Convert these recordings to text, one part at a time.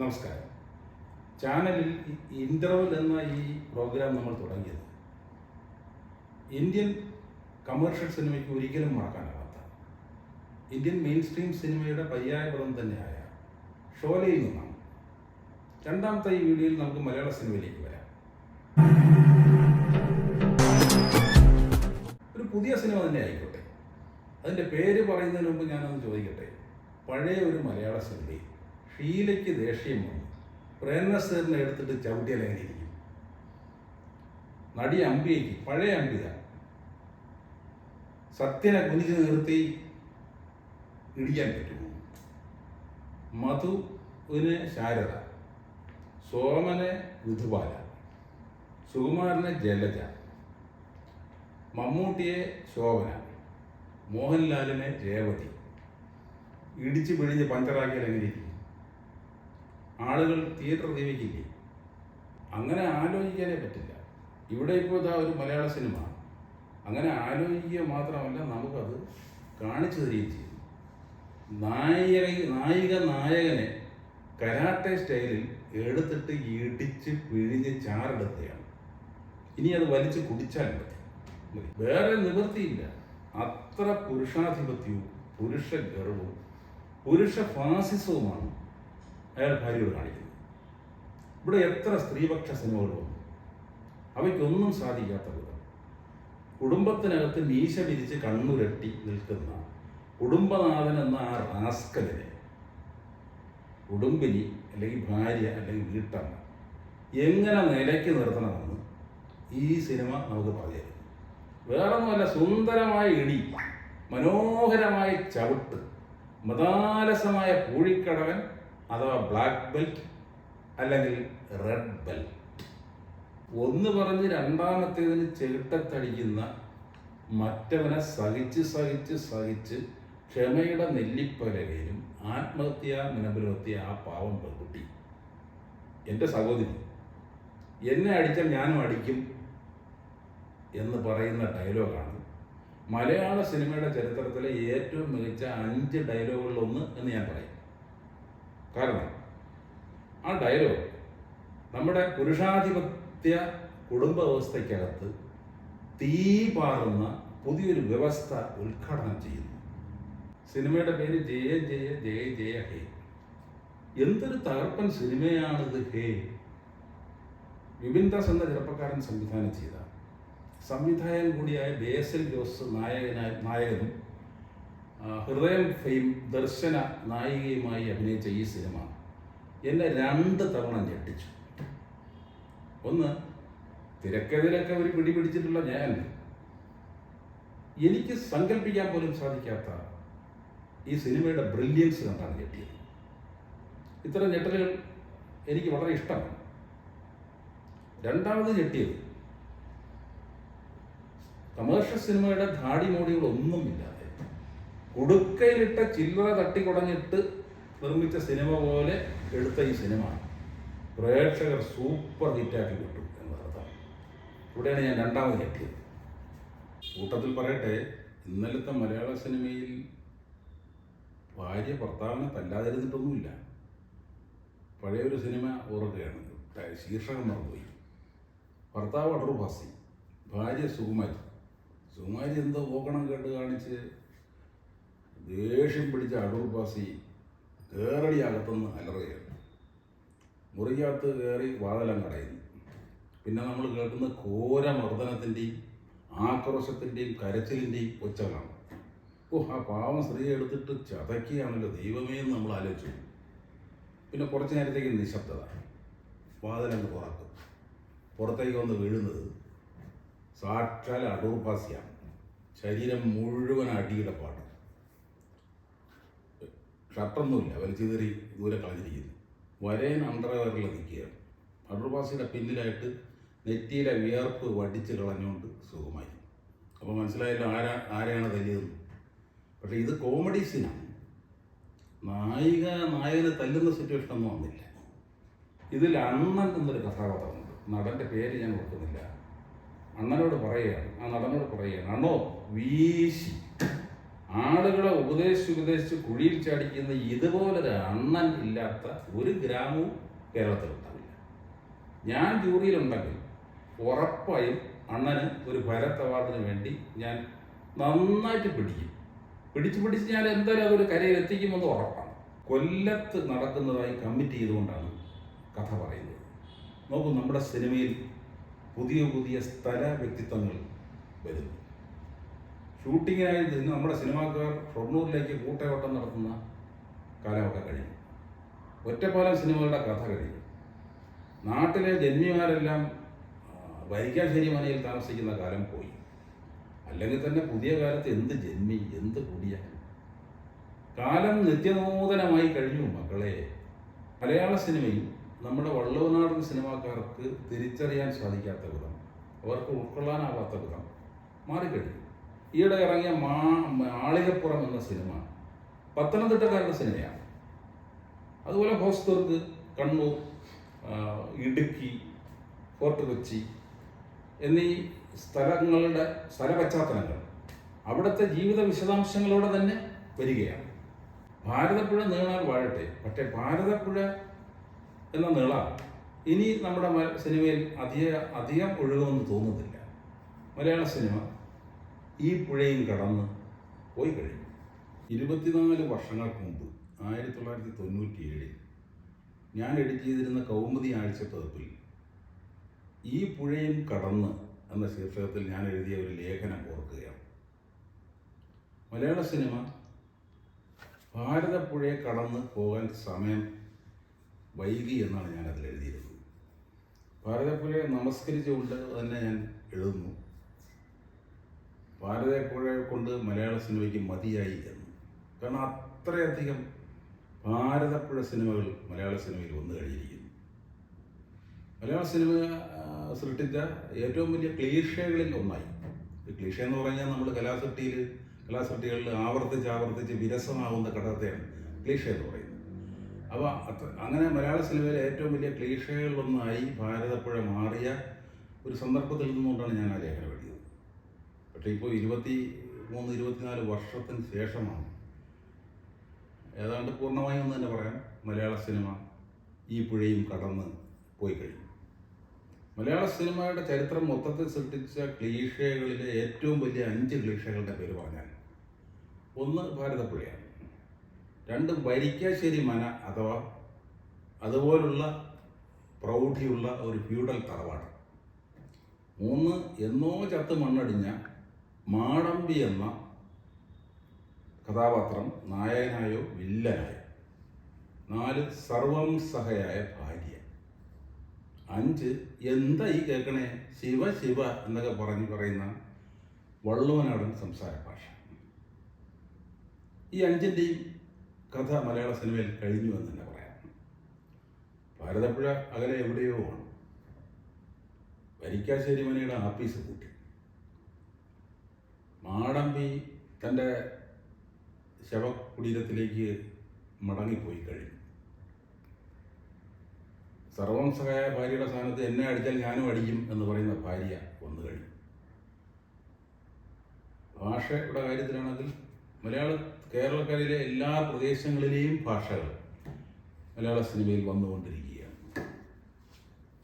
നമസ്കാരം. ചാനലിൽ ഇന്റർവൽ എന്ന ഈ പ്രോഗ്രാം നമ്മൾ തുടങ്ങിയത് ഇന്ത്യൻ കമേഴ്ഷ്യൽ സിനിമയ്ക്ക് ഒരിക്കലും മറക്കാനാവാത്ത ഇന്ത്യൻ മെയിൻ സ്ട്രീം സിനിമയുടെ പര്യായപദം തന്നെയായ ഷോലയിൽ നിന്നാണ്. രണ്ടാമത്തെ ഈ വീഡിയോയിൽ നമുക്ക് മലയാള സിനിമയിലേക്ക് വരാം. ഒരു പുതിയ സിനിമ തന്നെ ആയിക്കോട്ടെ. അതിന്റെ പേര് പറയുന്നതിന് മുമ്പ് ഞാനൊന്ന് ചോദിക്കട്ടെ? പഴയ ഒരു മലയാള സിനിമയിൽ ഷീലയ്ക്ക് ദേഷ്യം വന്നു പ്രേംനസീറിനെ എടുത്തിട്ട് ചവിട്ടിയാൽ എങ്ങനെ ഇരിക്കും നടി അമ്പിയയ്ക്ക് പഴയ അമ്പിക സത്യനെ കുനിച്ച് നിർത്തി ഇടിക്കാൻ പറ്റുമോ? മധുവിന് ശാരദ. സോമന് വിധുബാല. സുകുമാരന് ജലജ. മമ്മൂട്ടിയെ ശോഭന. മോഹൻലാലിനെ രേവതി. ഇടിച്ച് പിഴിഞ്ഞ് പഞ്ചറാക്കിയാൽ എങ്ങനെ ഇരിക്കും ആളുകൾ തിയേറ്റർ ദീപിക്കില്ലേ അങ്ങനെ ആലോചിക്കാനേ പറ്റില്ല. ഇവിടെ ഇപ്പോൾ ഇതാ ഒരു മലയാള സിനിമ. അങ്ങനെ ആലോചിക്കുക മാത്രമല്ല നമുക്കത് കാണിച്ചു തരികയും ചെയ്യും. നായക നായിക നായകനെ കരാട്ടെ സ്റ്റൈലിൽ എടുത്തിട്ട് ഇടിച്ച് പിഴിഞ്ഞ് ചാറെടുക്കുകയാണ് ഇനി അത് വലിച്ച് കുടിച്ചാൽ മതി. വേറെ നിവൃത്തിയില്ല. അത്ര പുരുഷാധിപത്യവും പുരുഷ ഗർവവും പുരുഷ ഫാസിസവുമാണ് അയാൾ ഭാര്യയോട് കാണിക്കുന്നത് ഇവിടെ എത്ര സ്ത്രീപക്ഷ സിനിമകൾ വന്നു? അവയ്ക്കൊന്നും സാധിക്കാത്ത വിധം. കുടുംബത്തിനകത്ത് മീശ വിരിച്ച് കണ്ണുരട്ടി നിൽക്കുന്ന കുടുംബനാഥൻ എന്ന ആ റാസ്കലിനെ കുടുംബിനി അല്ലെങ്കിൽ ഭാര്യ അല്ലെങ്കിൽ വീട്ടമ്മ എങ്ങനെ നിലയ്ക്ക് നിർത്തണമെന്ന് ഈ സിനിമ നമുക്ക് പറയാം വേറെ വേറൊന്നുമല്ല സുന്ദരമായ ഇടി മനോഹരമായ ചവിട്ട് മതാലസമായ പൂഴിക്കടവൻ അഥവാ ബ്ലാക്ക് ബെൽറ്റ് അല്ലെങ്കിൽ റെഡ് ബെൽറ്റ് ഒന്ന് പറഞ്ഞ് രണ്ടാമത്തേതിന് ചെകിട്ടത്തടിക്കുന്ന മറ്റവനെ സഹിച്ച് സഹിച്ച് സഹിച്ച് ക്ഷമയുടെ നെല്ലിപ്പലകയിലും ആത്മഹത്യ മുനമ്പിലെത്തിയ ആ പാവം പെൺകുട്ടി. എന്റെ സഹോദരി എന്നെ അടിച്ചാൽ ഞാനും അടിക്കും എന്ന് പറയുന്ന ഡയലോഗാണ്. മലയാള സിനിമയുടെ ചരിത്രത്തിലെ ഏറ്റവും മികച്ച അഞ്ച് ഡയലോഗുകളിലൊന്ന് എന്ന് ഞാൻ പറയും. കാരണം ആ ഡയലോഗ് നമ്മുടെ പുരുഷാധിപത്യ കുടുംബ വ്യവസ്ഥയ്ക്കകത്ത് തീ പാറുന്ന പുതിയൊരു വ്യവസ്ഥ ഉദ്ഘാടനം ചെയ്യുന്നു. സിനിമയുടെ പേര് ജയ ജയ ജയ ജയ ഹേ. എന്തൊരു തകർപ്പൻ സിനിമയാണിത് ഹേ. വിപിൻ ദാസ് എന്ന ചെറുപ്പക്കാരൻ സംവിധാനം ചെയ്ത സംവിധായകൻ കൂടിയായ ബേസൽ ജോസ് നായകനായ നായകനും ഹൃദയം ഫെയിം ദർശന നായികയുമായി അഭിനയിച്ച ഈ സിനിമ എന്നെ രണ്ട് തവണ ഞെട്ടിച്ചു. ഒന്ന് തിരക്കഥയിലൊക്കെ അവർ പിടിപിടിച്ചിട്ടുള്ള ഞാൻ. എനിക്ക് സങ്കല്പിക്കാൻ പോലും സാധിക്കാത്ത ഈ സിനിമയുടെ ബ്രില്യൻസ് കണ്ടാണ് ഞെട്ടിയത്. ഇത്തരം ഞെട്ടലുകൾ എനിക്ക് വളരെ ഇഷ്ടമാണ്. രണ്ടാമത് ഞെട്ടിയത് കമേഴ്ഷ്യൽ സിനിമയുടെ ധാടി മോടികളൊന്നുമില്ലാതെ കുടുക്കയിലിട്ട ചില്ലറ തട്ടിക്കുടഞ്ഞിട്ട് നിർമ്മിച്ച സിനിമ പോലെ എടുത്ത ഈ സിനിമ. പ്രേക്ഷകർ സൂപ്പർ ഹിറ്റാക്കി കിട്ടും എന്നർത്ഥം ഇവിടെയാണ് ഞാൻ രണ്ടാമത് ഞെട്ടിയത്. കൂട്ടത്തിൽ പറയട്ടെ ഇന്നലത്തെ മലയാള സിനിമയിൽ ഭാര്യ ഭർത്താവിനെ തല്ലാതിരുന്നിട്ടൊന്നുമില്ല. പഴയൊരു സിനിമ ഓർക്കുകയാണ്. ശീർഷകം മറന്നുപോയി. ഭർത്താവ് അടറുഭാസി ഭാര്യ സുകുമാരി. സുകുമാരി എന്തോ പോകണം കേട്ട് കാണിച്ച് ദേഷ്യം പിടിച്ച അടൂർഭാസി കയറടി അകത്തുനിന്ന് അലറുകയാണ് മുറിക്കകത്ത് കയറി വാതലം കടയുന്നു പിന്നെ നമ്മൾ കേൾക്കുന്ന ഘോര മർദ്ദനത്തിന്റെയും ആക്രോശത്തിന്റെയും കരച്ചിലിന്റെയും ഒച്ചകളാണ്. ഓ ആ പാവം സ്ത്രീയെ എടുത്തിട്ട് ചതയ്ക്കുകയാണല്ലോ ദൈവമേ എന്ന് നമ്മൾ ആലോചിച്ചു. പിന്നെ കുറച്ച് നേരത്തേക്ക് നിശബ്ദത. വാതിലങ്ങ് തുറക്കും. പുറത്തേക്ക് വന്ന് വീഴുന്നത് സാക്ഷാൽ അടൂർപ്പാസിയാണ് ശരീരം മുഴുവൻ അടിയുടെ പാട്ട് ഷർട്ടൊന്നുമില്ല വലിച്ചു കയറി ദൂരെ കളഞ്ഞിരിക്കുന്നു. വരേൻ അണ്ടർവെയറിൽ നിൽക്കുകയാണ്. അടൂർഭാസിയുടെ പിന്നിലായിട്ട് നെറ്റിയിലെ വിയർപ്പ് വടിച്ച് കളഞ്ഞുകൊണ്ട് സുഖമായി അപ്പോൾ മനസ്സിലായല്ലോ ആരാ ആരെയാണ് തല്ലിയതെന്ന്. പക്ഷേ ഇത് കോമഡി സീനാണ്. നായിക നായകനെ തല്ലുന്ന സിറ്റുവേഷൻ ഒന്നും വന്നില്ല. ഇതിൽ അണ്ണൻ എന്നൊരു കഥാപാത്രമുണ്ട്. നടന്റെ പേര് ഞാൻ ഓർക്കുന്നില്ല. അണ്ണനോട് പറയുകയാണ്. ആ നടനോട് പറയുകയാണ് അണ്ണോ വീശി. ആളുകളെ ഉപദേശിച്ച് ഉപദേശിച്ച് കുഴിയിൽ ചാടിക്കുന്ന ഇതുപോലൊരു അണ്ണൻ ഇല്ലാത്ത ഒരു ഗ്രാമവും കേരളത്തിൽ ഉണ്ടാവില്ല. ഞാൻ ജൂറിയിലുണ്ടെങ്കിൽ ഉറപ്പായും അണ്ണന് ഒരു ഭരത് അവാർഡിന് വേണ്ടി ഞാൻ നന്നായിട്ട് പിടിക്കും. പിടിച്ച് പിടിച്ച് ഞാൻ എന്തായാലും അതൊരു കരയിൽ എത്തിക്കുമെന്ന് ഉറപ്പാണ്. കൊല്ലത്ത് നടക്കുന്നതായി കമ്മിറ്റ് ചെയ്തുകൊണ്ടാണ് കഥ പറയുന്നത്. നോക്കൂ നമ്മുടെ സിനിമയിൽ പുതിയ പുതിയ സ്ഥല വ്യക്തിത്വങ്ങൾ വരുന്നു. ഷൂട്ടിങ്ങിനായി നിന്ന് നമ്മുടെ സിനിമാക്കാർ ഷൊർണൂരിലേക്ക് കൂട്ടയോട്ടം നടത്തുന്ന കാലമൊക്കെ കഴിഞ്ഞു. ഒറ്റപ്പാലം സിനിമകളുടെ കഥ കഴിഞ്ഞു. നാട്ടിലെ ജന്മിമാരെല്ലാം വൈകാശേരി മനയിൽ താമസിക്കുന്ന കാലം പോയി. അല്ലെങ്കിൽ തന്നെ പുതിയ കാലത്ത് എന്ത് ജന്മി എന്ത് പുതിയ കാലം നിത്യനൂതനമായി കഴിഞ്ഞു മക്കളെ. മലയാള സിനിമയിൽ നമ്മുടെ വള്ളുവനാടൻ സിനിമാക്കാർക്ക് തിരിച്ചറിയാൻ സാധിക്കാത്ത വിധം അവർക്ക് ഉൾക്കൊള്ളാനാവാത്ത വിധം മാറിക്കഴിഞ്ഞു. ഈയിടെ ഇറങ്ങിയ മാ മാളികപ്പുറം എന്ന സിനിമ പത്തനംതിട്ടക്കാരുടെ സിനിമയാണ്. അതുപോലെ ഹോസ്ദുർഗ് കണ്ണൂർ ഇടുക്കി ഫോർട്ട് കൊച്ചി എന്നീ സ്ഥലങ്ങളുടെ സ്ഥല പശ്ചാത്തലങ്ങൾ അവിടുത്തെ ജീവിത വിശദാംശങ്ങളോടെ തന്നെ വരികയാണ്. ഭാരതപ്പുഴ നീളാൻ വാഴട്ടെ പക്ഷേ ഭാരതപ്പുഴ എന്ന നീള ഇനി നമ്മുടെ സിനിമയിൽ അധിക അധികം ഒഴുകുമെന്ന് തോന്നുന്നില്ല. മലയാള സിനിമ ഈ പുഴയും കടന്ന് പോയി കഴിഞ്ഞു. ഇരുപത്തിനാല് വർഷങ്ങൾക്ക് മുമ്പ് ആയിരത്തി തൊള്ളായിരത്തി തൊണ്ണൂറ്റി ഏഴിൽ ഞാൻ എഡിറ്റ് ചെയ്തിരുന്ന കൗമുദി ആഴ്ചപ്പതിപ്പിൽ ഈ പുഴയും കടന്ന് എന്ന ശീർഷകത്തിൽ ഞാൻ എഴുതിയ ഒരു ലേഖനം ഓർക്കുകയാണ്. മലയാള സിനിമ ഭാരതപ്പുഴയെ കടന്ന് പോകാൻ സമയം വൈകി എന്നാണ് ഞാൻ അതിൽ എഴുതിയിരുന്നത്. ഭാരതപ്പുഴയെ നമസ്കരിച്ചുകൊണ്ട് തന്നെ ഞാൻ എഴുതുന്നു. ഭാരതപ്പുഴയെ കൊണ്ട് മലയാള സിനിമയ്ക്ക് മതിയായി എന്ന്. കാരണം അത്രയധികം ഭാരതപ്പുഴ സിനിമകൾ മലയാള സിനിമയിൽ വന്നു കഴിഞ്ഞിരിക്കുന്നു. മലയാള സിനിമ സൃഷ്ടിച്ച ഏറ്റവും വലിയ ക്ലീഷകളിൽ ഒന്നായി. ക്ലീഷ എന്ന് പറഞ്ഞാൽ നമ്മൾ കലാസൃഷ്ടിയിൽ കലാസൃഷ്ടികളിൽ ആവർത്തിച്ച് ആവർത്തിച്ച് വിരസമാവുന്ന ഘടകത്തെയാണ് ക്ലീഷ എന്ന് പറയുന്നത്. അപ്പോൾ അങ്ങനെ മലയാള സിനിമയിലെ ഏറ്റവും വലിയ ക്ലീഷകളിലൊന്നായി ഭാരതപ്പുഴ മാറിയ ഒരു സന്ദർഭത്തിൽ നിന്നുകൊണ്ടാണ് ഞാൻ ആ ലേഖനം എഴുതിയത്. പക്ഷേ ഇപ്പോൾ ഇരുപത്തി മൂന്ന് ഇരുപത്തിനാല് വർഷത്തിന് ശേഷമാണ്. ഏതാണ്ട് പൂർണമായും എന്ന് തന്നെ പറയാം മലയാള സിനിമ ഈ പുഴയും കടന്ന് പോയി കഴിഞ്ഞു. മലയാള സിനിമയുടെ ചരിത്രം മൊത്തത്തിൽ സൃഷ്ടിച്ച ക്ലീഷകളിലെ ഏറ്റവും വലിയ അഞ്ച് ക്ലീഷകളുടെ പേര് പറഞ്ഞാൽ ഒന്ന് ഭാരതപ്പുഴയാണ്. രണ്ട് വരിക്കാശ്ശേരി മന അഥവാ അതുപോലുള്ള പ്രൗഢിയുള്ള ഒരു ഫ്യൂഡൽ തറവാട്. മൂന്ന് എന്നോ ചത്ത് മണ്ണടിഞ്ഞ മാടമ്പി എന്ന കഥാപാത്രം നായകനായോ വില്ലനായോ? നാല് സർവം സഹയായ ഭാര്യ. അഞ്ച് എന്താ ഈ കേൾക്കണേ ശിവ ശിവ എന്നൊക്കെ പറഞ്ഞ് പറയുന്ന വള്ളുവനാടൻ സംസാര ഭാഷ ഈ അഞ്ചിന്റെയും കഥ മലയാള സിനിമയിൽ കഴിഞ്ഞു എന്ന് തന്നെ പറയാം. ഭാരതപ്പുഴ അകലെ എവിടെയോ ആണ്. വരിക്കാശ്ശേരി മനയുടെ ആപ്പീസ് കൂട്ടി മാടമ്പി തന്റെ ശവകുടീരത്തിലേക്ക് മടങ്ങിപ്പോയി കഴിഞ്ഞു സർവം സഹായ ഭാര്യയുടെ സ്ഥാനത്ത് എന്നെ അടിച്ചാൽ ഞാനും അടിക്കും എന്ന് പറയുന്ന ഭാര്യ വന്നു കഴിഞ്ഞു. ഭാഷയുടെ കാര്യത്തിലാണെങ്കിൽ മലയാള കേരളക്കരയിലെ എല്ലാ പ്രദേശങ്ങളിലെയും ഭാഷകൾ മലയാള സിനിമയിൽ വന്നുകൊണ്ടിരിക്കുകയാണ്.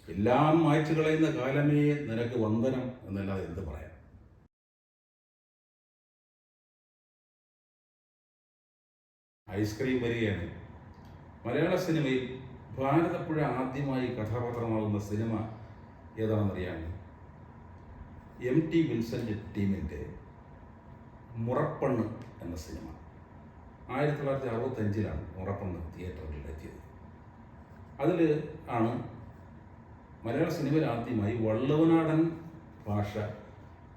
എല്ലാം മായ്ച്ചു കളയുന്ന കാലമേ നിനക്ക് വന്ദനം എന്നല്ലാതെ എന്ത് പറയാം? ഐസ്ക്രീം വരികയാണ്. മലയാള സിനിമയിൽ ഭാരതപ്പുഴ ആദ്യമായി കഥാപാത്രമാകുന്ന സിനിമ ഏതാണെന്നറിയാമോ? എം ടി വിൻസെന്റ് ടീമിന്റെ മുറപ്പണ്ണ് എന്ന സിനിമ. ആയിരത്തി തൊള്ളായിരത്തി അറുപത്തഞ്ചിലാണ് മുറപ്പണ്ണ് തിയേറ്ററിൽ എത്തിയത്. അതിൽ ആണ് മലയാള സിനിമയിൽ ആദ്യമായി വള്ളവനാടൻ ഭാഷ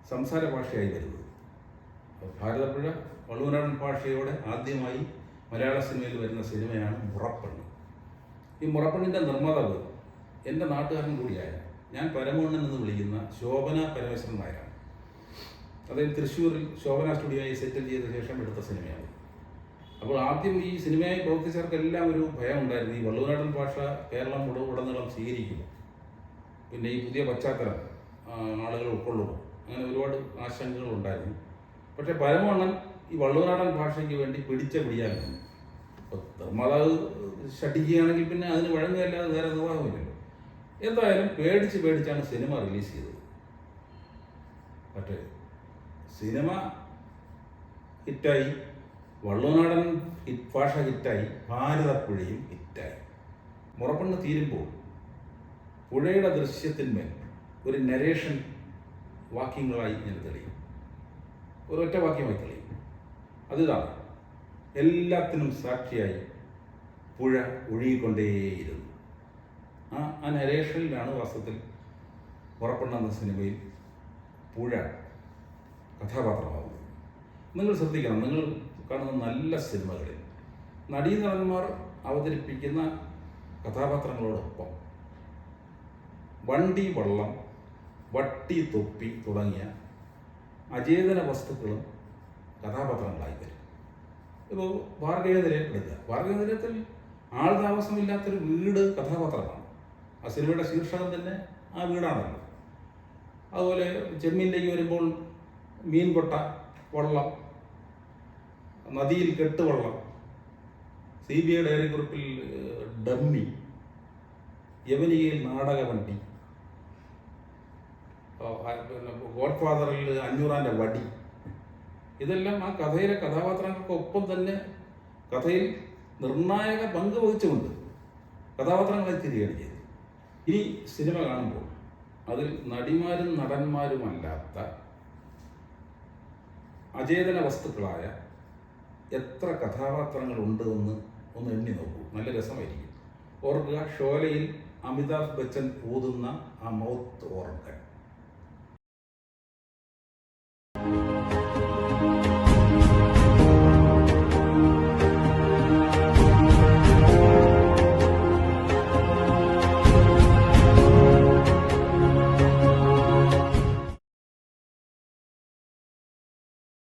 സംസാര ഭാഷയായി വരുന്നത്. ഭാരതപ്പുഴ വള്ളുവനാടൻ ഭാഷയോടെ ആദ്യമായി മലയാള സിനിമയിൽ വരുന്ന സിനിമയാണ് മുറപ്പെണ്ണ്. ഈ മുറപ്പെണ്ണിന്റെ നിർമ്മാതാവ് എന്റെ നാട്ടുകാരൻ കൂടിയായ ഞാൻ പരമോണ്ണൻ എന്ന് വിളിക്കുന്ന ശോഭന പരമേശ്വരൻ നായരാണ്. അദ്ദേഹം തൃശ്ശൂരിൽ ശോഭന സ്റ്റുഡിയോയിൽ സെറ്റിൽ ചെയ്ത ശേഷം എടുത്ത സിനിമയാണ്. അപ്പോൾ ആദ്യം ഈ സിനിമയായി പ്രവർത്തിച്ചവർക്കെല്ലാം ഒരു ഭയം ഉണ്ടായിരുന്നു ഈ വള്ളുവനാടൻ ഭാഷ കേരളം ഉടനീളം സ്വീകരിക്കും പിന്നെ ഈ പുതിയ പശ്ചാത്തലം ആളുകൾ ഉൾക്കൊള്ളുമോ അങ്ങനെ ഒരുപാട് ആശങ്കകൾ ഉണ്ടായിരുന്നു പക്ഷേ പരമവണ്ണൻ ഈ വള്ളുവനാടൻ ഭാഷയ്ക്ക് വേണ്ടി പിടിച്ച പിടിയാൻ നിന്നു ഇപ്പോൾ നിർമ്മാതാവ് ഷട്ടിക്കുകയാണെങ്കിൽ പിന്നെ അതിന് വഴങ്ങുകയല്ലാതെ വേറെ നിർവാഹമില്ലല്ലോ. എന്തായാലും പേടിച്ച് പേടിച്ചാണ് സിനിമ റിലീസ് ചെയ്തത്. പക്ഷേ സിനിമ ഹിറ്റായി വള്ളുനാടൻ ഭാഷ ഹിറ്റായി ഭാരതപ്പുഴയും ഹിറ്റായി. മുറപ്പെണ്ണ് തീരുമ്പോൾ പുഴയുടെ ദൃശ്യത്തിന്മേൽ ഒരു നരേഷൻ വാക്യങ്ങളായി ഞാൻ തെളിയും. ഒരൊറ്റ വാക്യമായി തെളിയും. അതിതാണ്. എല്ലാത്തിനും സാക്ഷിയായി പുഴ ഒഴുകിക്കൊണ്ടേയിരുന്നു. ആ ആ നരേഷനിലാണ് വാസ്തവത്തിൽ മുറപ്പെണ്ണ എന്ന സിനിമയിൽ പുഴ കഥാപാത്രമാകുന്നത്. നിങ്ങൾ ശ്രദ്ധിക്കണം നിങ്ങൾ കാണുന്ന നല്ല സിനിമകളിൽ നടീനടന്മാർ അവതരിപ്പിക്കുന്ന കഥാപാത്രങ്ങളോടൊപ്പം വണ്ടി വള്ളം വട്ടി തൊപ്പി തുടങ്ങിയ അചേതന വസ്തുക്കളും കഥാപാത്രങ്ങളായി വരും ഇപ്പോൾ ഭാർഗവനിലയം എടുക്കുക ഭാർഗവനിലയത്തിൽ ആൾ താമസമില്ലാത്തൊരു വീട് കഥാപാത്രമാണ്. ആ സിനിമയുടെ ശീർഷകം തന്നെ ആ വീടാണല്ലോ. അതുപോലെ ചെമ്മീനിലേക്ക് വരുമ്പോൾ മീൻകൊട്ട വള്ളം നദിയിൽ കെട്ടുവള്ളം സി ബി ഐ ഡയറി കുറിപ്പിൽ ഡമ്മി യവനികയിൽ നാടകവണ്ടി ഗോഡ് ഫാദറിൽ അഞ്ഞൂറാന്റെ വടി ഇതെല്ലാം ആ കഥയിലെ കഥാപാത്രങ്ങൾക്കൊപ്പം തന്നെ കഥയിൽ നിർണായക പങ്ക് വഹിച്ചുകൊണ്ട് കഥാപാത്രങ്ങളെ ചെയ്തത് ഇനി സിനിമ കാണുമ്പോൾ അതിൽ നടിമാരും നടന്മാരുമല്ലാത്ത അചേതന വസ്തുക്കളായ എത്ര കഥാപാത്രങ്ങളുണ്ട് എന്ന് ഒന്ന് എണ്ണി നോക്കൂ. നല്ല രസമായിരിക്കും. ഓർക്കുക ഷോലയിൽ അമിതാഭ് ബച്ചൻ ഊതുന്ന ആ മൗത്ത് ഓർഗൻ.